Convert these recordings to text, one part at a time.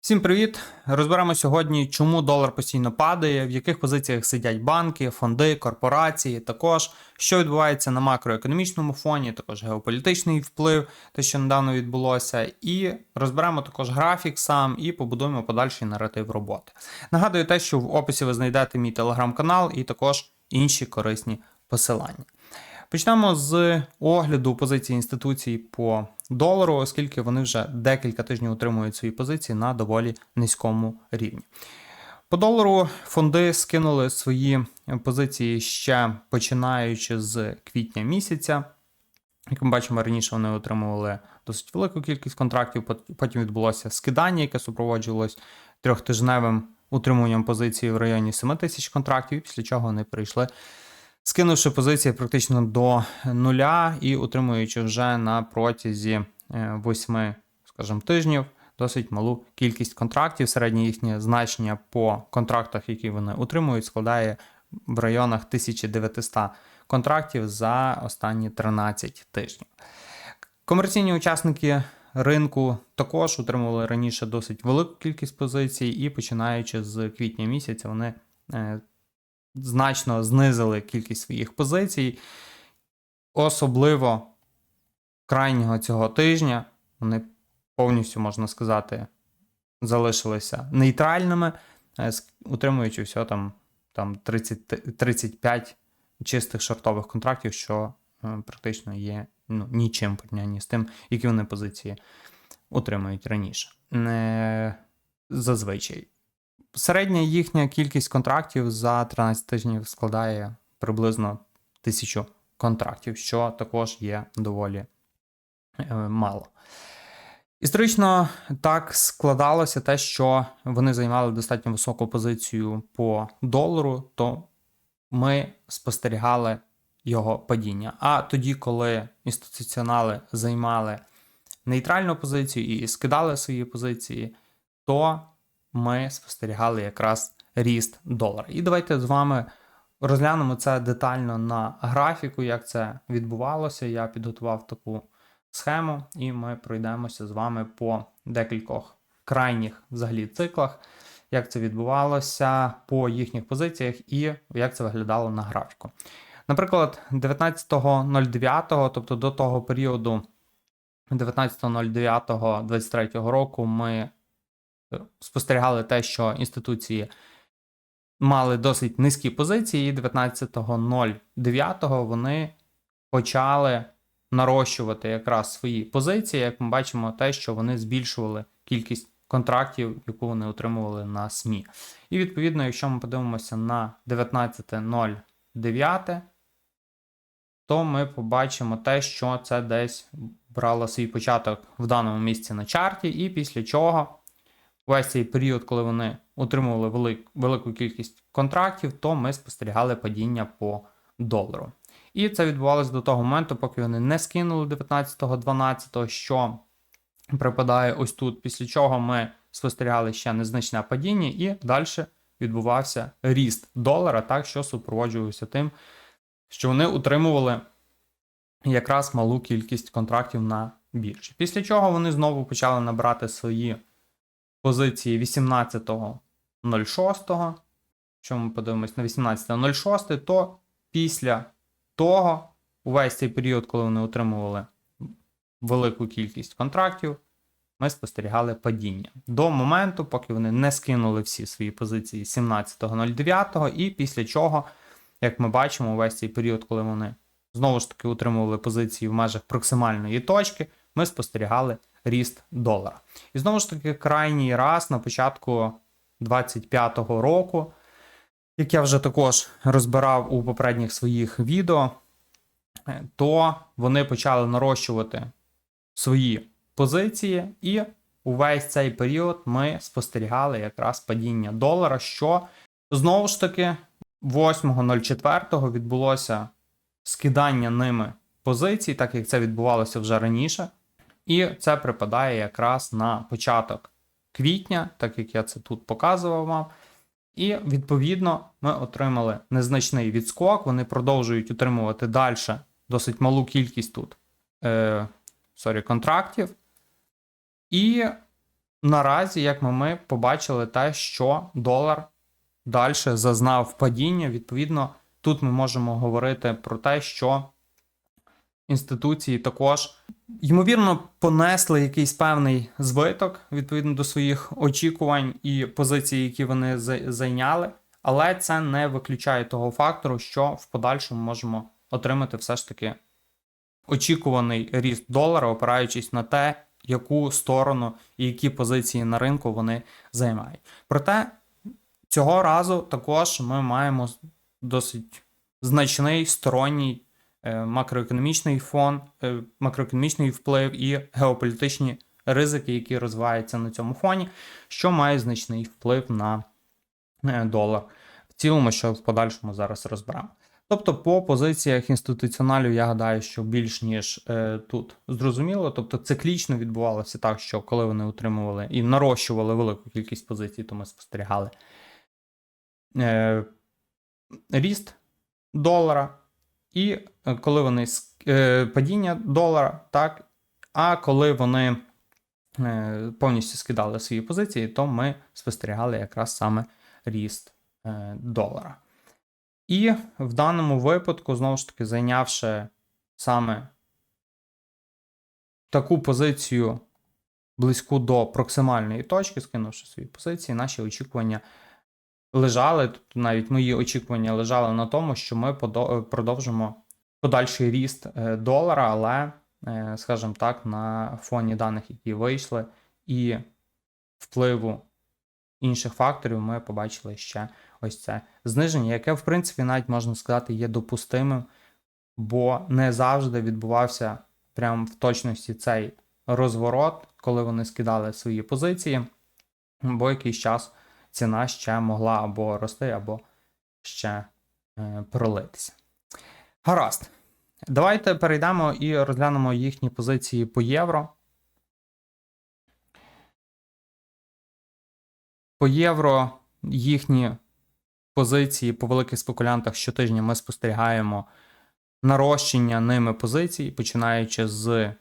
Всім привіт! Розберемо сьогодні, чому долар постійно падає, в яких позиціях сидять банки, фонди, корпорації, також що відбувається на макроекономічному фоні, також геополітичний вплив, те, що недавно відбулося, і розберемо також графік сам і побудуємо подальший наратив роботи. Нагадую те, що в описі ви знайдете мій телеграм-канал і також інші корисні посилання. Почнемо з огляду позиції інституцій по долару, оскільки вони вже декілька тижнів утримують свої позиції на доволі низькому рівні. По долару фонди скинули свої позиції ще починаючи з квітня місяця. Як ми бачимо, раніше вони отримували досить велику кількість контрактів, потім відбулося скидання, яке супроводжувалось трьохтижневим утримуванням позиції в районі 7 тисяч контрактів, після чого вони прийшли скинувши позиції практично до нуля і утримуючи вже на протязі 8, скажімо, тижнів досить малу кількість контрактів. Середнє їхнє значення по контрактах, які вони утримують, складає в районах 1900 контрактів за останні 13 тижнів. Комерційні учасники ринку також утримували раніше досить велику кількість позицій, і починаючи з квітня місяця, вони е, значно знизили кількість своїх позицій. Особливо крайнього цього тижня вони повністю, можна сказати, залишилися нейтральними, е, утримуючи всього там там 30, 35 чистих шортових контрактів, що е, практично є ну, нічим порівнянні з тим, які вони позиції утримують раніше. Не зазвичай. Середня їхня кількість контрактів за 13 тижнів складає приблизно тисячу контрактів, що також є доволі е, мало. Історично так складалося те, що вони займали достатньо високу позицію по долару, то ми спостерігали його падіння. А тоді, коли інституціонали займали нейтральну позицію і скидали свої позиції, то ми спостерігали якраз ріст долара. І давайте з вами розглянемо це детально на графіку, як це відбувалося. Я підготував таку схему, і ми пройдемося з вами по декількох крайніх взагалі циклах, як це відбувалося по їхніх позиціях і як це виглядало на графіку. Наприклад, 19.09, тобто до того періоду 19.09.23 року ми спостерігали те, що інституції мали досить низькі позиції, і 19.09 вони почали нарощувати якраз свої позиції. Як ми бачимо, те, що вони збільшували кількість контрактів, яку вони отримували на СМІ. І відповідно, якщо ми подивимося на 19.09, то ми побачимо те, що це десь брало свій початок в даному місці на чарті, і після чого весь цей період, коли вони отримували велик, велику кількість контрактів, то ми спостерігали падіння по долару. І це відбувалося до того моменту, поки вони не скинули 19-12, що припадає ось тут, після чого ми спостерігали ще незначне падіння, і далі відбувався ріст долара, так що супроводжувався тим, що вони утримували якраз малу кількість контрактів на біржі. Після чого вони знову почали набрати свої позиції 18.06. Якщо ми подивимось на 18.06, то після того, увесь цей період, коли вони отримували велику кількість контрактів, ми спостерігали падіння до моменту, поки вони не скинули всі свої позиції 17.09, і після чого, як ми бачимо, увесь цей період, коли вони знову ж таки утримували позиції в межах проксимальної точки, ми спостерігали ріст долара. І знову ж таки, крайній раз на початку 25-го року, як я вже також розбирав у попередніх своїх відео, е, то вони почали нарощувати свої позиції, і увесь цей період ми спостерігали якраз падіння долара, що знову ж таки 8.04 відбулося скидання ними позицій, так як це відбувалося вже раніше. І це припадає якраз на початок квітня, так як я це тут показував вам. І відповідно ми отримали незначний відскок. Вони продовжують утримувати далі досить малу кількість тут е, sorry, контрактів. І наразі, як ми, ми побачили те, що долар далі зазнав падіння. Відповідно, тут ми можемо говорити про те, що інституції також, ймовірно, понесли якийсь певний збиток відповідно до своїх очікувань і позицій, які вони зайняли. Але це не виключає того фактору, що в подальшому можемо отримати все ж таки очікуваний ріст долара, опираючись на те, яку сторону і які позиції на ринку вони займають. Проте цього разу також ми маємо досить значний сторонній макроекономічний фон, е, макроекономічний вплив і геополітичні ризики, які розвиваються на цьому фоні, що має значний вплив на е, долар. В цілому, що в подальшому зараз розберемо. Тобто, по позиціях інституціоналів, я гадаю, що більш ніж е, тут зрозуміло. Тобто, циклічно відбувалося так, що коли вони утримували і нарощували велику кількість позицій, то ми спостерігали е, ріст долара, і е, коли вони е, падіння долара, так, а коли вони е, повністю скидали свої позиції, то ми спостерігали якраз саме ріст долара. І в даному випадку, знову ж таки, зайнявши саме таку позицію близьку до проксимальної точки, скинувши свої позиції, наші очікування лежали, тобто навіть мої очікування лежали на тому, що ми продовжимо подальший ріст е, долара, але, е, скажімо так, на фоні даних, які вийшли, і впливу інших факторів, ми побачили ще ось це зниження, яке, в принципі, навіть можна сказати, є допустимим, бо не завжди відбувався прямо в точності цей розворот, коли вони скидали свої позиції, бо якийсь час ціна ще могла або рости, або ще е, пролитися. Гаразд. Давайте перейдемо і розглянемо їхні позиції по євро. По євро їхні позиції по великих спекулянтах щотижня ми спостерігаємо нарощення ними позицій, починаючи з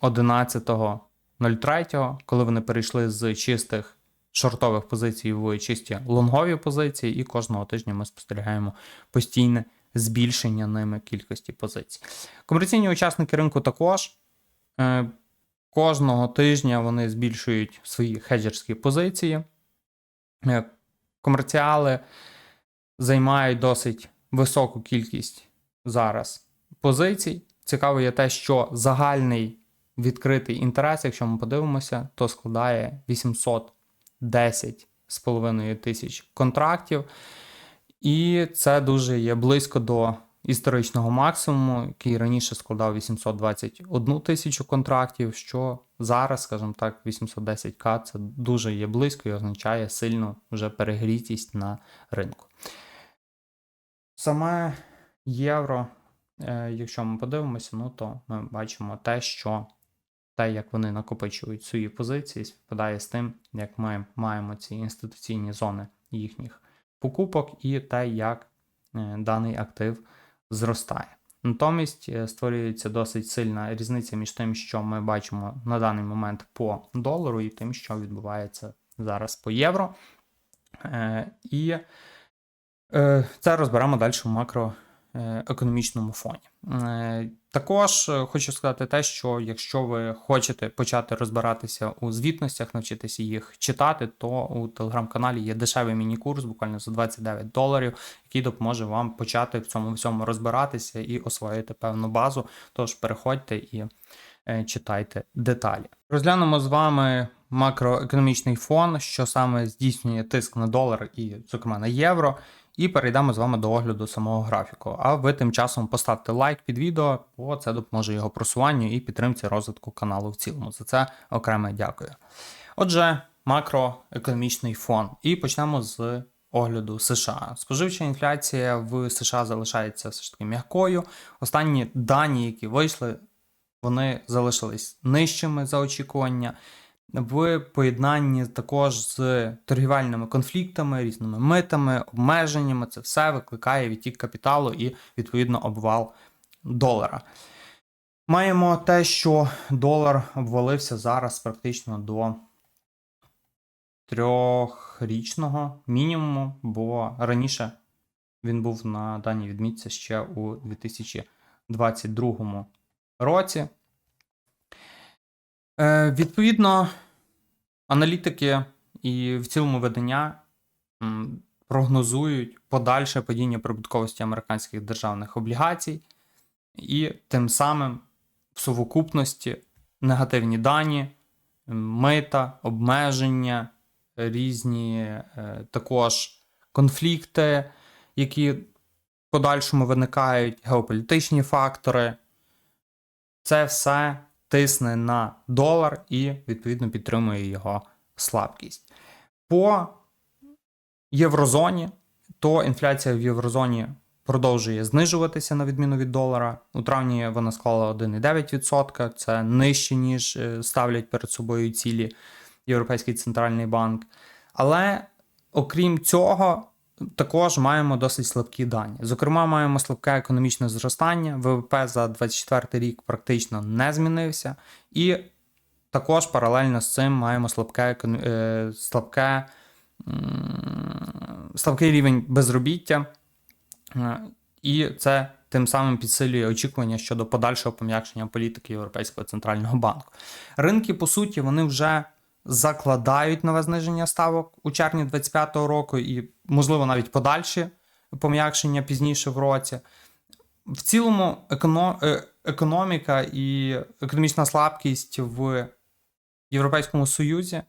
11.03, коли вони перейшли з чистих шортових позицій в чисті лонгові позиції, і кожного тижня ми спостерігаємо постійне збільшення ними кількості позицій. Комерційні учасники ринку також. Е, Кожного тижня вони збільшують свої хеджерські позиції. Е, Комерціали займають досить високу кількість зараз позицій. Цікаво є те, що загальний відкритий інтерес, якщо ми подивимося, то складає 810,5 тисяч контрактів. І це дуже є близько до історичного максимуму, який раніше складав 821 тисячу контрактів, що зараз, скажімо так, 810к це дуже є близько і означає сильну вже перегрітість на ринку. Саме євро, е, якщо ми подивимося, ну то ми бачимо те, що те, як вони накопичують свої позиції, співпадає з тим, як ми маємо ці інституційні зони їхніх покупок, і те, як е, даний актив зростає. Натомість е, створюється досить сильна різниця між тим, що ми бачимо на даний момент по долару, і тим, що відбувається зараз по євро. Е, І це розберемо далі в макроекономічному фоні. Е, Також е, хочу сказати те, що якщо ви хочете почати розбиратися у звітностях, навчитися їх читати, то у телеграм-каналі є дешевий міні-курс, буквально за 29 доларів, який допоможе вам почати в цьому всьому розбиратися і освоїти певну базу. Тож переходьте і е, читайте деталі. Розглянемо з вами макроекономічний фон, що саме здійснює тиск на долар і, зокрема, на євро. І перейдемо з вами до огляду самого графіку. А ви тим часом поставте лайк під відео, бо це допоможе його просуванню і підтримці розвитку каналу в цілому. За це окремо дякую. Отже, макроекономічний фон. І почнемо з огляду США. Споживча інфляція в США залишається все ж таки м'якою. Останні дані, які вийшли, вони залишились нижчими за очікування. В поєднанні також з торгівельними конфліктами, різними митами, обмеженнями, це все викликає відтік капіталу і відповідно обвал долара. Маємо те, що долар обвалився зараз практично до трьохрічного мінімуму, бо раніше він був на даній відмітці ще у 2022 році. Е, відповідно, аналітики і в цілому видання прогнозують подальше падіння прибутковості американських державних облігацій, і тим самим в сукупності негативні дані, мита, обмеження, різні е, також конфлікти, які в подальшому виникають, геополітичні фактори. Це все тисне на долар і, відповідно, підтримує його слабкість. По єврозоні, то інфляція в єврозоні продовжує знижуватися на відміну від долара. У травні вона склала 1,9%. Це нижче, ніж е, ставлять перед собою цілі Європейський центральний банк. Але окрім цього, також маємо досить слабкі дані. Зокрема, маємо слабке економічне зростання. ВВП за 2024 рік практично не змінився, і також паралельно з цим маємо слабке, е, слабке, слабкий рівень безробіття. Е, І це тим самим підсилює очікування щодо подальшого пом'якшення політики Європейського центрального банку. Ринки, по суті, вони вже закладають нове зниження ставок у червні 2025 року, і, можливо, навіть подальші пом'якшення пізніше в році. В цілому, е, економіка і економічна слабкість в Європейському Союзі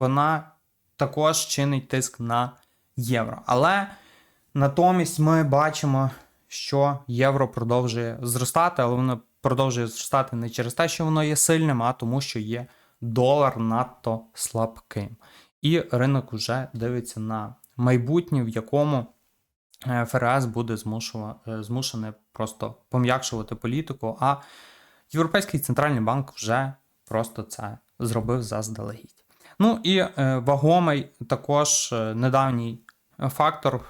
вона також чинить тиск на євро. Але Натомість ми бачимо, що євро продовжує зростати, але воно продовжує зростати не через те, що воно є сильним, а тому, що є долар надто слабким. І ринок вже дивиться на майбутнє, в якому е, ФРС буде е, змушений просто пом'якшувати політику, а Європейський центральний банк вже просто це зробив заздалегідь. Ну і е, вагомий також недавній фактор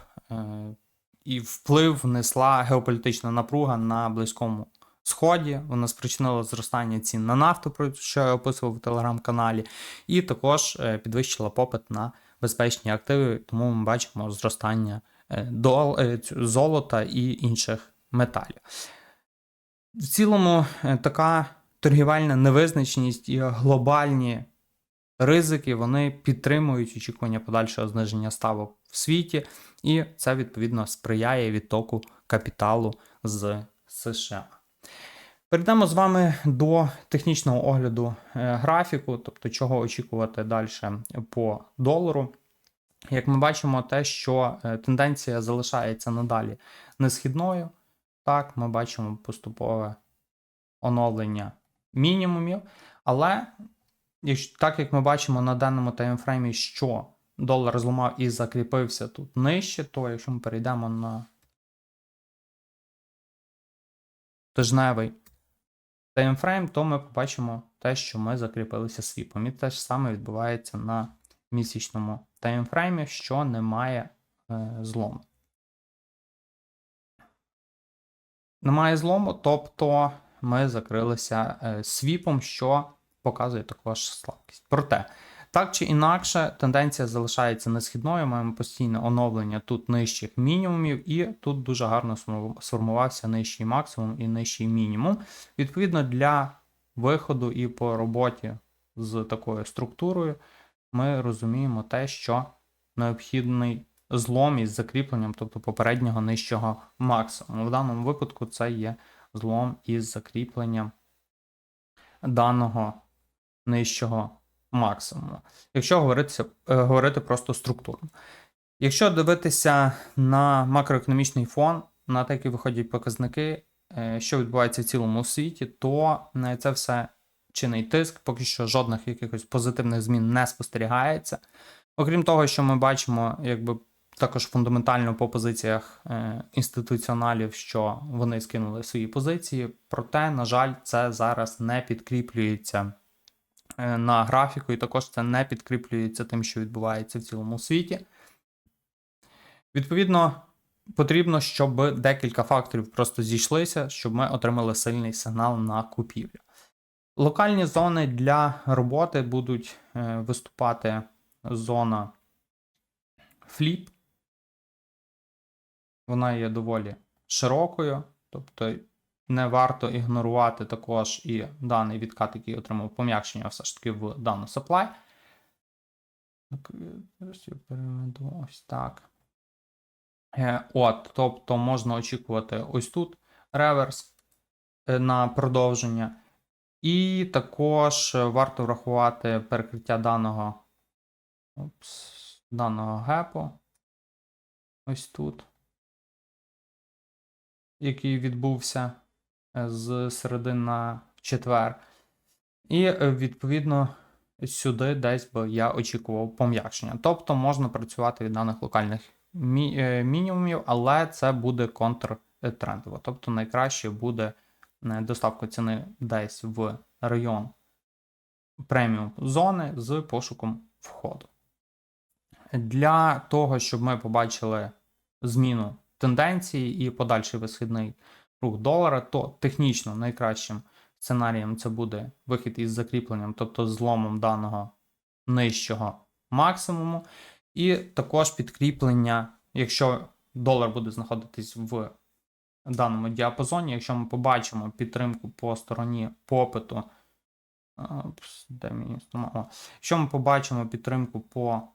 і вплив внесла геополітична напруга на Близькому Сході. Вона спричинила зростання цін на нафту, про що я описував в телеграм-каналі, і також е, підвищила попит на безпечні активи, тому ми бачимо зростання е, е, золота і інших металів. В цілому, така торгівельна невизначеність і глобальні ризики вони підтримують очікування подальшого зниження ставок в світі, і це відповідно сприяє відтоку капіталу з США. Перейдемо з вами до технічного огляду е, графіку, тобто чого очікувати далі по долару. Як ми бачимо, те, що е, тенденція залишається надалі несхідною. Так, ми бачимо поступове оновлення мінімумів, але так як ми бачимо на даному таймфреймі, що долар зламав і закріпився тут нижче, то якщо ми перейдемо на тижневий таймфрейм, то ми побачимо те, що ми закріпилися свіпом. І те ж саме відбувається на місячному таймфреймі, що немає е, злому. Немає злому, тобто ми закрилися е, свіпом, що показує також слабкість. Проте, так чи інакше, тенденція залишається несхідною. Маємо постійне оновлення тут нижчих мінімумів, і тут дуже гарно сформувався нижчий максимум і нижчий мінімум. Відповідно, для виходу і по роботі з такою структурою ми розуміємо те, що необхідний злом із закріпленням, тобто попереднього нижчого максимуму. В даному випадку це є злом із закріпленням даного нижчого максимуму. Якщо говорити, говорити просто структурно. Якщо дивитися на макроекономічний фон, на те, які виходять показники, е, що відбувається в цілому світі, то е, це все чинить тиск, поки що жодних якихось позитивних змін не спостерігається. Окрім того, що ми бачимо, якби також фундаментально по позиціях е, інституціоналів, що вони скинули свої позиції, проте, на жаль, це зараз не підкріплюється е, на графіку, і також це не підкріплюється тим, що відбувається в цілому світі. Відповідно, потрібно, щоб декілька факторів просто зійшлися, щоб ми отримали сильний сигнал на купівлю. Локальні зони для роботи будуть е, виступати зона фліп. Вона є доволі широкою, тобто не варто ігнорувати також і даний відкат, який отримав пом'якшення все ж таки в дану supply. Е, зараз я переведу ось так. Е, От, тобто можна очікувати ось тут реверс е, на продовження. І також варто врахувати перекриття даного, опс, даного гепу. Ось тут, який відбувся з середи на четвер. І е, відповідно сюди десь би я очікував пом'якшення. Тобто можна працювати від даних локальних мі- е, мінімумів, але це буде контртрендово. Тобто найкраще буде е, доставка ціни десь в район преміум зони з пошуком входу. Для того, щоб ми побачили зміну тенденції і подальший висхідний рух долара, то технічно найкращим сценарієм це буде вихід із закріпленням, тобто зломом даного нижчого максимуму, і також підкріплення, якщо долар буде знаходитись в даному діапазоні, якщо ми побачимо підтримку по стороні попиту, де мені о. якщо ми побачимо підтримку по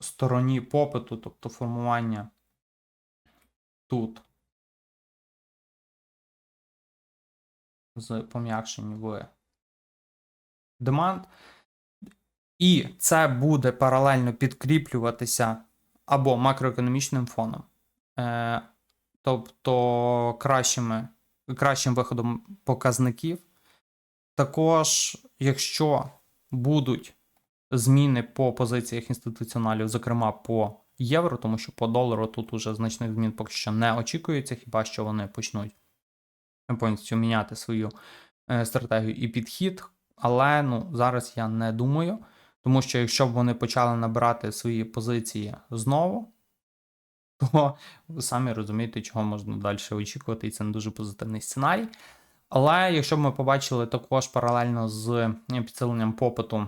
стороні попиту, тобто формування тут з пом'якшенням в демант. І це буде паралельно підкріплюватися або макроекономічним фоном, е, тобто кращими, кращим виходом показників. Також, якщо будуть зміни по позиціях інституціоналів, зокрема по євро, тому що по долару тут уже значних змін поки що не очікується, хіба що вони почнуть повністю міняти свою е, стратегію і підхід. Але ну, зараз я не думаю, тому що якщо б вони почали набирати свої позиції знову, то ви самі розумієте, чого можна далі очікувати, і це не дуже позитивний сценарій. Але якщо б ми побачили також паралельно з підсиленням попиту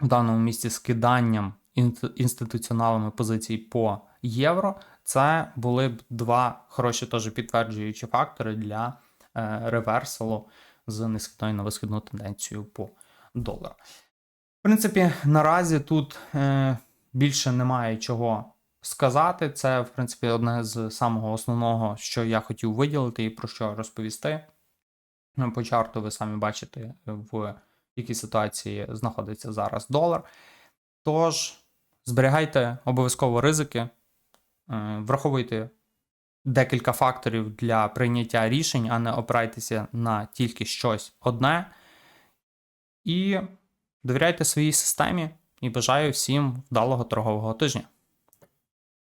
в даному місці скиданням інст- інституціоналами позицій по євро, це були б два хороші теж підтверджуючі фактори для е, реверсалу з несхідною на висхідну тенденцію по долару. В принципі, наразі тут е, більше немає чого сказати. Це, в принципі, одне з самого основного, що я хотів виділити і про що розповісти. Ну, По чарту ви самі бачите, в якій ситуації знаходиться зараз долар. Тож, зберігайте обов'язково ризики, е, враховуйте декілька факторів для прийняття рішень, а не опирайтеся на тільки щось одне. І довіряйте своїй системі і бажаю всім вдалого торгового тижня.